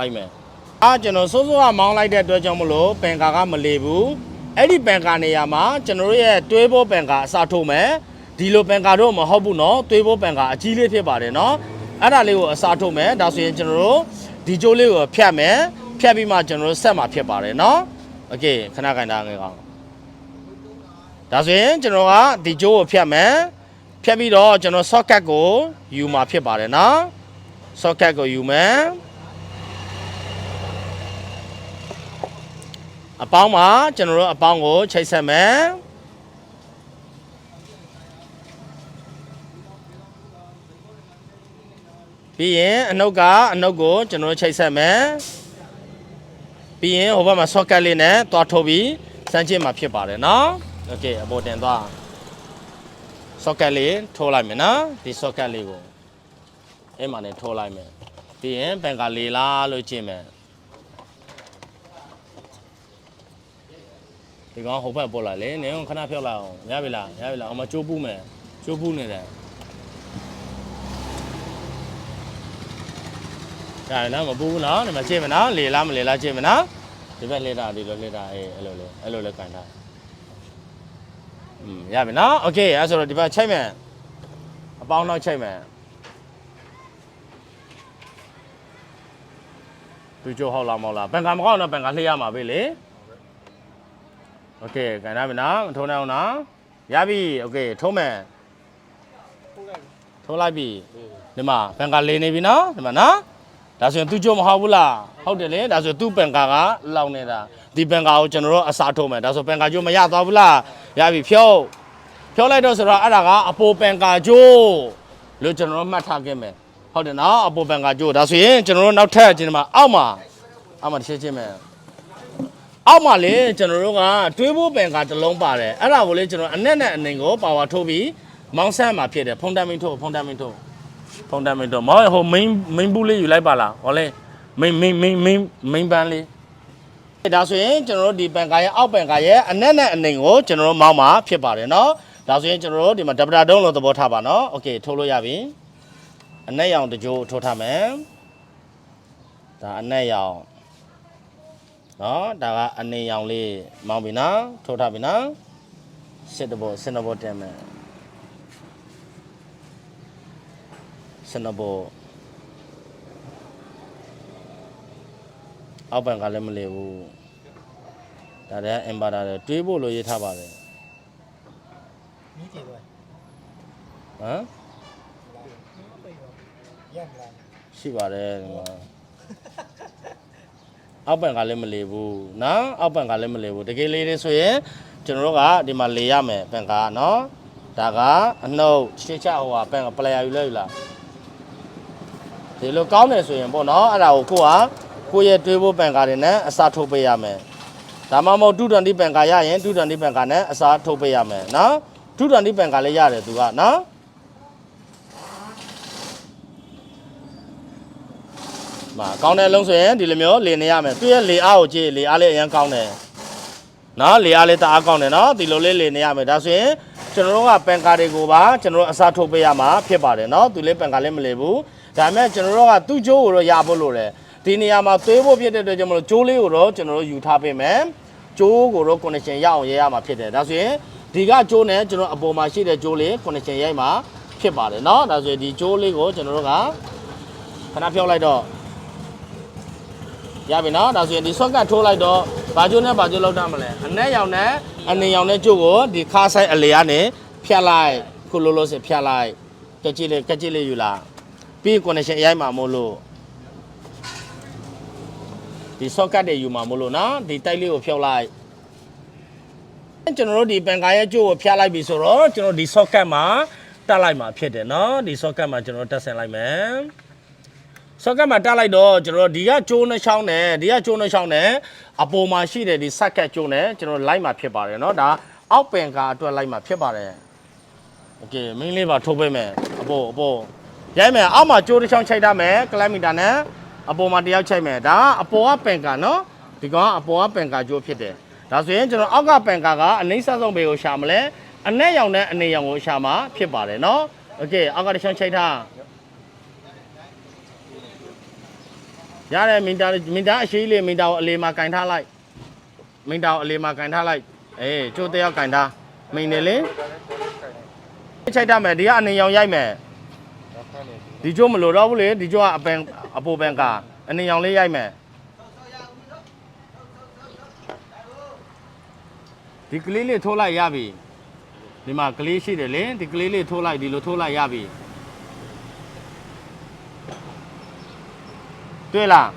လိုက်မယ်အာကျွန်တော်စိုးစိုးကမောင်းလိုက်တဲ့အတွက်ကြောင့်မလို့ပင်ကာကမလေဘူးအဲ့ဒီပင်ကာနေရာမှာကျွန်တော်တို့ရဲ့တွေးဖို့ပင်ကာအစားထိုးမယ်ဒီလိုပင်ကာတော့မဟုတ်ဘူးเนาะတွေးဖို့ပင်ကာအကြီးလေးဖြစ်ပါတယ်เนาะအဲ့ဒါလေးကိုအစားထိုးမယ်ဒါဆိုရင်ကျွန်တော်တို့ဒီကျိုးလေးကိုဖြတ်မယ်ဖြတ်ပြီးမှကျွန်တော်တို့ဆက်မှာဖြစ်ပါတယ်เนาะโอเคခဏခိုင်တာငယ်ကောင်ဒါဆိုရင်ကျွန်တော်ကဒီကျိုးကိုဖြတ်မယ်ဖြတ်ပြီးတော့ကျွန်တော် socket ကိုယူမှာဖြစ်ပါတယ်เนาะ socket ကိုယူမယ် အပေါင်းမှာကျွန်တော်တို့အပေါင်းကိုချိတ်ဆက်မယ်ပြီးရင်အနှုတ်ကအနှုတ်ကိုကျွန်တော်တို့ချိတ်ဆက်မယ်ပြီးရင်ဟိုဘက်မှာ socket လေးနဲ့တွားထုတ်ပြီးစမ်းကြည့်မှာဖြစ်ပါတယ်เนาะโอเคအပေါ်တင်သွား socket လေးထိုးလိုက်မယ်နော်ဒီ socket လေးကို အဲ့မှာလည်းထိုးလိုက်မယ်ပြီးရင်ဘန်ကလေးလားလို့ကြည့်မယ် ဒီကောင်ဟိုဘက်ပို့လာလေနင်ခဏဖြောက်လိုက်အောင်ရပြီလားရပြီလားအောင်မကျိုးပူးမယ်ကျိုးပူးနေတယ်ဒါလည်းမပူးဘူးနော်ဒီမှာကြည့်မနော်လေလားမလေလားကြည့်မနော်ဒီဘက်လေတာဒီလိုလေတာအေးအဲ့လိုလေအဲ့လိုလေကန်တာอืมရပြီနော်โอเคအဲ့ဆိုတော့ဒီဘက်ချိတ်မယ်အပေါင်းတော့ချိတ်မယ် သူကြိုဟုတ်လားမဟုတ်လားဘန်ကမကောက်တော့ဘန်ကလှည့်ရမှာပဲလေ โอเคကန်ရပြီနော်ထုံးနေအောင်နော်ရပြီโอเคထုံးမယ်ထုံးလိုက်ပြီဒီမှာဘန်ကလေးနေပြီနော်ဒီမှာနော်ဒါဆိုရင်သူကြိုမဟုတ်ဘူးလားဟုတ်တယ်လေဒါဆိုသူ့ဘန်ကာကလောင်နေတာဒီဘန်ကာကိုကျွန်တော်တို့အစားထုံးမယ်ဒါဆိုဘန်ကာကြိုမရသွားဘူးလားရပြီဖြုတ်ဖြုတ်လိုက်တော့ဆိုတော့အဲ့ဒါကအပိုဘန်ကာကြိုလို့ကျွန်တော်တို့မှတ်ထားခဲ့မယ် ဟုတ်တယ်နော်အပေါ်ပန်ကကြိုးဒါဆိုရင်ကျွန်တော်တို့နောက်ထပ်ကျင်းမှာအောက်မှာအောက်မှာတစ်ချက်ချင်းမယ် အောက်မှာလေကျွန်တော်တို့ကတွေးဖို့ပန်ကတစ်လုံးပါတယ်အဲ့ဒါကိုလေကျွန်တော်အနက်နဲ့အနှင်ကိုပါဝါထိုးပြီးမောင်းဆန်းမှာဖြစ်တယ်ဖုန်တမ်မင်းထိုးဖုန်တမ်မင်းထိုးဖုန်တမ်မင်းထိုးမောင်ဟို main main ဘူးလေးယူလိုက်ပါလားဟောလေ main main main main main ပန်းလေးဒါဆိုရင်ကျွန်တော်တို့ဒီပန်ကရဲ့အောက်ပန်ကရဲ့အနက်နဲ့အနှင်ကိုကျွန်တော်တို့မောင်းမှာဖြစ်ပါတယ်နော်ဒါဆိုရင်ကျွန်တော်တို့ဒီမှာဒပတာတုံးလို့သဘောထားပါနော်โอเคထိုးလို့ရပြီ အနက်ရောင်တကြိုးထိုးထားမယ်ဒါအနက်ရောင် နော်ဒါကအနေရောင်လေးမောင်းပြီနော်ထိုးထားပြီနော်စစ်တဘောစင်တဘောတင်မယ်စင်တဘောအောက်ဘက်ကလည်းမလေဘူးဒါတည်းအင်ပါတာတွေတွေးဖို့လိုရေးထားပါတယ်မီးကျေသွားဟမ်ရက်လာရှိပါတယ်ဒီမှာ အောက်ပံကလည်းမလေဘူးနော်အောက်ပံကလည်းမလေဘူးတကယ်လေးနေဆိုရင်ကျွန်တော်တို့ကဒီမှာလေရမယ်ပံကနော်ဒါကအနှုတ်ချစ်ချဟိုကပံကပလယာယူလဲယူလားဒီလိုကောင်းတယ်ဆိုရင်ပေါ့နော်အဲ့ဒါကိုကိုကကိုယ့်ရဲ့တွေးဖို့ပံကတွေနဲ့အစားထုတ်ပေးရမယ်ဒါမှမဟုတ်တူတန်ဒီပံကရရင်တူတန်ဒီပံကနဲ့အစားထုတ်ပေးရမယ်နော်တူတန်ဒီပံကလည်းရတယ်သူကနော်။ မာကောင်းတဲ့အလုံးဆိုရင်ဒီလိုမျိုးလေနေရမယ်။သူ့ရဲ့လေအားကိုကြည့်လေအားလေးအရင်ကောင်းတယ်။နော်လေအားလေးတအားကောင်းတယ်နော်ဒီလိုလေးလေနေရမယ်။ဒါဆိုရင်ကျွန်တော်တို့ကပန်ကာတွေကိုပါကျွန်တော်တို့အစားထုတ်ပေးရမှာဖြစ်ပါတယ်နော်။သူလေးပန်ကာလေးမလေဘူး။ဒါပေမဲ့ကျွန်တော်တို့ကသူ့ကျိုးကိုတော့ရဖို့လို့လေ။ဒီနေရာမှာသွေးဖို့ဖြစ်တဲ့အတွက်ကြောင့်မလို့ကျိုးလေးကိုတော့ကျွန်တော်တို့ယူထားပေးမယ်။ကျိုးကိုတော့ connection ရအောင်ရဲရမှာဖြစ်တယ်။ဒါဆိုရင်ဒီကကျိုးနဲ့ကျွန်တော်အပေါ်မှာရှိတဲ့ကျိုးလေး connection ရိုက်မှာဖြစ်ပါတယ်နော်။ဒါဆိုရင်ဒီကျိုးလေးကိုကျွန်တော်တို့ကခဏဖြောက်လိုက်တော့ ရပြီနော်ဒါဆိုရင်ဒီ socket ထိုးလိုက်တော့ဘာကျိုးနဲ့ဘာကျိုးလောက်တာမလဲအနက်ရောင်နဲ့အနေရောင်နဲ့ကျိုးကိုဒီခါဆိုင်အလေကနေဖြတ်လိုက်ခုလိုလိုစဖြတ်လိုက်ကြက်ကြည့်လေးကြက်ကြည့်လေးယူလာပြီး connection အရိုက်မှာမို့လို့ဒီ socket တွေယူမှာမို့လို့နော်ဒီတိုက်လေးကိုဖြုတ်လိုက်ကျွန်တော်တို့ဒီပန်ကာရဲ့ကျိုးကိုဖြတ်လိုက်ပြီဆိုတော့ကျွန်တော်ဒီ socket မှာတက်လိုက်မှာဖြစ်တယ်နော်ဒီ socket မှာကျွန်တော်တက်ဆင်လိုက်မယ် ဆော့ကတ်မှာတက်လိုက်တော့ကျွန်တော်တို့ဒီကကျိုးနှချောင်းနဲ့ဒီကကျိုးနှချောင်းနဲ့အပေါ်မှာရှိတဲ့ဒီဆက်ကတ်ကျိုးနဲ့ကျွန်တော်လိုက်မှာဖြစ်ပါတယ်เนาะဒါအောက်ပင်ကာအတွက်လိုက်မှာဖြစ်ပါတယ်โอเคမင်းလေးပါထုတ်ပေးမယ်အပေါ်အပေါ်ရိုက်မယ်အောက်မှာကျိုးတစ်ချောင်းချိတ်ထားမယ်ကလမီတာနဲ့အပေါ်မှာတစ်ယောက်ချိတ်မယ်ဒါကအပေါ်ကပင်ကာเนาะဒီကောင်ကအပေါ်ကပင်ကာကျိုးဖြစ်တယ်ဒါဆိုရင်ကျွန်တော်အောက်ကပင်ကာကအနိစ္စဆုံးဘေကိုရှာမလဲအနက်ရောင်နဲ့အနေရောင်ကိုရှာမှာဖြစ်ပါတယ်เนาะโอเคအောက်ကတစ်ချောင်းချိတ်ထား ရတယ်မင်တာမင်တာအရှိလေးမင်တာကိုအလေးမှာကင်ထားလိုက်မင်တာကိုအလေးမှာကင်ထားလိုက်အေးကျိုးတယောက်ကင်ထားမိန်နေလေချိုက်တတ်မယ်ဒီကအနေရောင်ရိုက်မယ်ဒီကျိုးမလို့တော့ဘူးလေဒီကျိုးကအပန်အပိုပန်ကအနေရောင်လေးရိုက်မယ်ဒီကလေးလေးထိုးလိုက်ရပြီဒီမှာကလေးရှိတယ်လေဒီကလေးလေးထိုးလိုက်ဒီလိုထိုးလိုက်ရပြီ တွေ့လား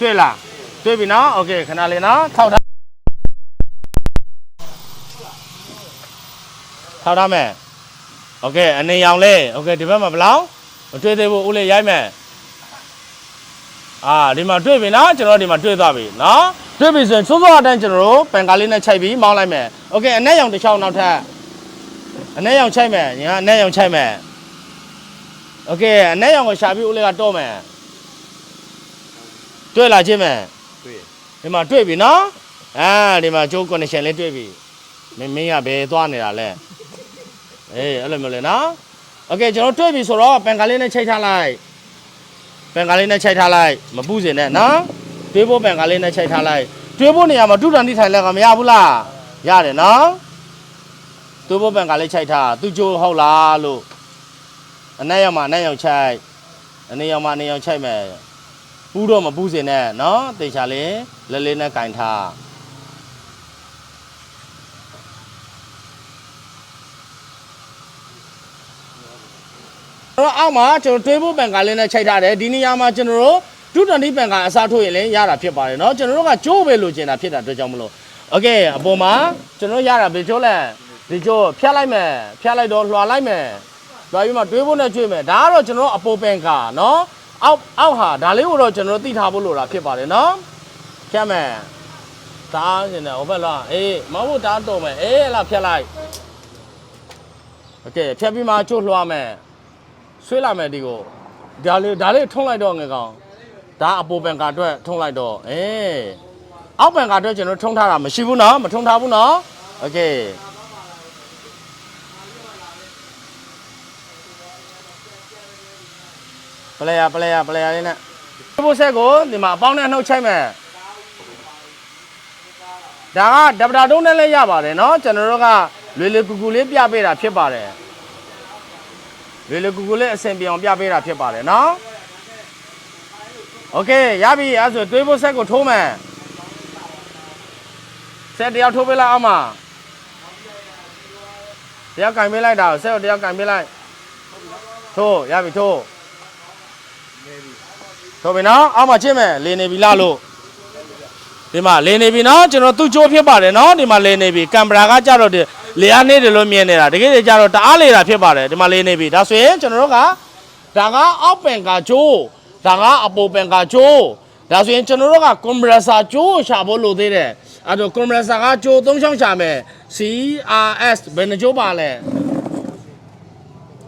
တွေ့လားတွေ့ပြီနော်โอเคခဏလေးနော်ထောက်ထားထောက်ထားမယ်โอเคအနေရောင်လေးโอเคဒီဘက်မှာဘယ်လောက်မတွေ့သေးဘူးဦးလေးရိုက်မယ်အာဒီမှာတွေ့ပြီနော်ကျွန်တော်ဒီမှာတွေ့သွားပြီနော်တွေ့ပြီဆိုရင်သိုးစောအတိုင်းကျွန်တော်တို့ပန်ကားလေးနဲ့ခြိုက်ပြီးမောင်းလိုက်မယ်โอเคအနက်ရောင်တစ်ချောင်းနောက်ထပ်အနက်ရောင်ခြိုက်မယ်ညာအနက်ရောင်ခြိုက်မယ် โอเคအနက်ရောင်ကိုရှာပြီးဦးလေးကတော့မယ်တွေ့လာချင်းမယ် တွေ့ ဒီမှာတွေ့ပြီနော်အာဒီမှာကျိုး connection လေးတွေ့ပြီမင်းမင်းကဘယ်သွားနေတာလဲအေးအဲ့လိုမျိုးလေနော်โอเคကျွန်တော်တွေ့ပြီဆိုတော့ပန်ကားလေးနဲ့ချိတ်ထားလိုက်ပန်ကားလေးနဲ့ချိတ်ထားလိုက်မပူစင်နဲ့နော်တွေးဖို့ပန်ကားလေးနဲ့ချိတ်ထားလိုက်တွေးဖို့နေရာမှာတူတန်တိထိုင်လက်ကမရဘူးလားရတယ်နော်တွေးဖို့ပန်ကားလေးချိတ်ထားသူကျိုးဟုတ်လားလို့ အနက်ရောက်မှာအနက်ရောက်ချိုက်အနေရောက်မှာအနေရောက်ချိုက်မယ် ပူတော့မပူစင်နဲ့เนาะတေချာလေးလဲလေးနဲ့ကင်ထားတော့အောက်မှာကျွန်တော်တွေးဖို့ပန်ကားလေးနဲ့ချိန်ထားတယ်ဒီနေရာမှာကျွန်တော်တို့ဒုတန်ဒီပန်ကားအစားထိုးရင်လည်းရတာဖြစ်ပါတယ်เนาะကျွန်တော်တို့ကကျိုးပဲလိုချင်တာဖြစ်တာအတွက်ကြောင့်မလို့โอเคအပေါ်မှာကျွန်တော်ရတာဘယ်ကျိုးလဲဒီကျိုးဖြတ်လိုက်မယ်ဖြတ်လိုက်တော့လွှာလိုက်မယ် လွှာပြီးမှတွေးဖို့နဲ့ကျွေးမယ်ဒါကတော့ကျွန်တော်တို့အပေါ်ပန်ကားเนาะ အောက်အောက်ဟာဒါလေးကိုတော့ကျွန်တော်တို့သိထားဖို့လိုတာဖြစ်ပါတယ်နော်ဖြတ်မယ်ဒါရှင်တယ်ဟိုဘက်လားအေးမဟုတ်ဘူးဒါတော့မယ်အေးအဲ့လားဖြတ်လိုက်โอเคဖြတ်ပြီးမှချို့လွှားမယ်ဆွေးလာမယ်ဒီကိုဒါလေးဒါလေးထုံးလိုက်တော့ငယ်ကောင်ဒါအပေါ်ပန်ကာအတွက်ထုံးလိုက်တော့အေးအောက်ပန်ကာအတွက်ကျွန်တော်ထုံးထားတာမရှိဘူးနော်မထုံးထားဘူးနော်โอเค ပလေယာပလေယာပလေယာလေးနဲ့ဒီဘိုးဆက်ကိုဒီမှာအပေါင်းနဲ့နှုတ်ချိုက်မယ်ဒါကဒဗတာတုံးနဲ့လည်းရပါတယ်เนาะကျွန်တော်တို့ကလွေလွေကူကူလေးပြပေးတာဖြစ်ပါတယ်လွေလွေကူကူလေးအဆင်ပြေအောင်ပြပေးတာဖြစ်ပါတယ်เนาะโอเคရပြီအဲ့ဆိုတွေးဖို့ဆက်ကိုထိုးမယ်ဆက်တယောက်ထိုးပေးလိုက်အောင်ပါတယောက်ကင်ပေးလိုက်တာကိုဆက်ကိုတယောက်ကင်ပေးလိုက်ထိုးရပြီထိုး ဆိုပြီနော်အောက်မှာချစ်မယ်လေနေပြီလားလို့ဒီမှာလေနေပြီနော်ကျွန်တော်သူ့ကြိုးဖြစ်ပါတယ်နော်ဒီမှာလေနေပြီကင်မရာကကြတော့ဒီလေအားနေတယ်လို့မြင်နေတာတကယ်ကြတော့တအားလေတာဖြစ်ပါတယ်ဒီမှာလေနေပြီဒါဆိုရင်ကျွန်တော်တို့ကဒါကအောက်ပင်ကကြိုးဒါကအပေါ်ပင်ကကြိုးဒါဆိုရင်ကျွန်တော်တို့ကကွန်ပရက်ဆာကြိုးကိုရှာဖို့လိုသေးတယ်အဲ့တော့ကွန်ပရက်ဆာကကြိုးသုံးချောင်းရှာမယ် CRS ဘယ်နှကြိုးပါလဲ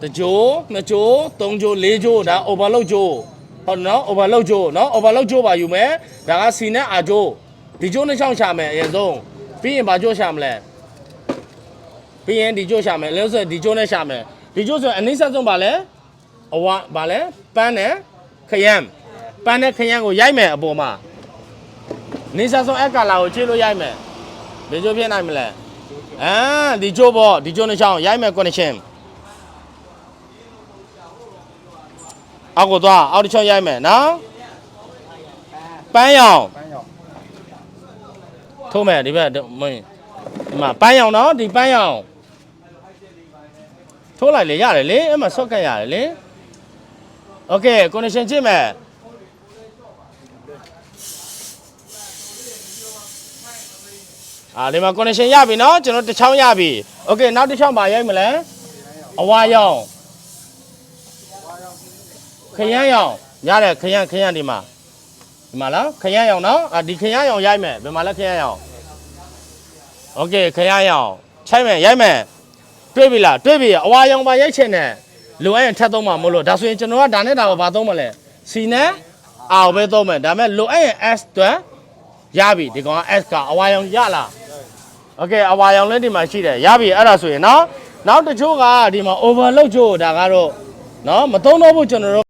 တစ်ကြိုးနှစ်ကြိုးသုံးကြိုးလေးကြိုးဒါ overload ကြိုး ဟုတ်နော် overload ကြိုးနော် overload ကြိုးပါယူမယ်ဒါကစီနဲ့အာကြိုးဒီကြိုးနှစ်ချောင်းရှာမယ်အရင်ဆုံးပြီးရင်ဘာကြိုးရှာမလဲပြီးရင်ဒီကြိုးရှာမယ်လဲဆိုရင်ဒီကြိုးနဲ့ရှာမယ်ဒီကြိုးဆိုရင်အနည်းဆက်ဆုံးပါလဲအဝဘာလဲပန်းနဲ့ခရမ်းပန်းနဲ့ခရမ်းကိုရိုက်မယ်အပေါ်မှာနေဆက်ဆုံးအက်ကလာကိုချေလို့ရိုက်မယ်ဘယ်ကြိုးဖြစ်နိုင်မလဲအာဒီကြိုးပေါ့ဒီကြိုးနှစ်ချောင်းရိုက်မယ် connection အောက်ကိုသွားအောက်တစ်ချောင်းရိုက်မယ်နော်ပန်းရောင် ပန်းရောက် ထိုးမယ်ဒီဘက်မင်းဒီမှာပန်းရောင်နော်ဒီပန်းရောင်ထိုးလိုက်လေရတယ်လေအဲ့မှာဆော့ကတ်ရတယ်လေโอเค connection ကြည့်မယ်အာဒီမှာ connection ရပြီနော်ကျွန်တော်တစ်ချောင်းရပြီโอเคနောက်တစ်ချောင်းပါရိုက်မလဲအဝါရောင် ခရမ်းရောင်ရတယ်ခရမ်းခရမ်းဒီမှာဒီမှာလားခရမ်းရောင်နော်အာဒီခရမ်းရောင်ရိုက်မယ်ဘယ်မှာလဲခရမ်းရောင်โอเคခရမ်းရောင်ချိုက်မယ်ရိုက်မယ်တွေ့ပြီလားတွေ့ပြီအဝါရောင်ပါရိုက်ချင်တယ်လိုအပ်ရင်ထပ်သုံးမှာမလို့ဒါဆိုရင်ကျွန်တော်ကဒါနဲ့ဒါကိုဘာသုံးမလဲစီနဲ့အာကိုပဲသုံးမယ်ဒါပေမဲ့လိုအပ်ရင် S တွက်ရပြီဒီကောင်က S ကအဝါရောင်ရလား โอเคအဝါရောင်လေးဒီမှာရှိတယ်ရပြီအဲ့ဒါဆိုရင်เนาะနောက်တစ်ချို့ကဒီမှာ overload ချို့ဒါကတော့ နော်မသုံးတော့ဘူးကျွန်တော်တို့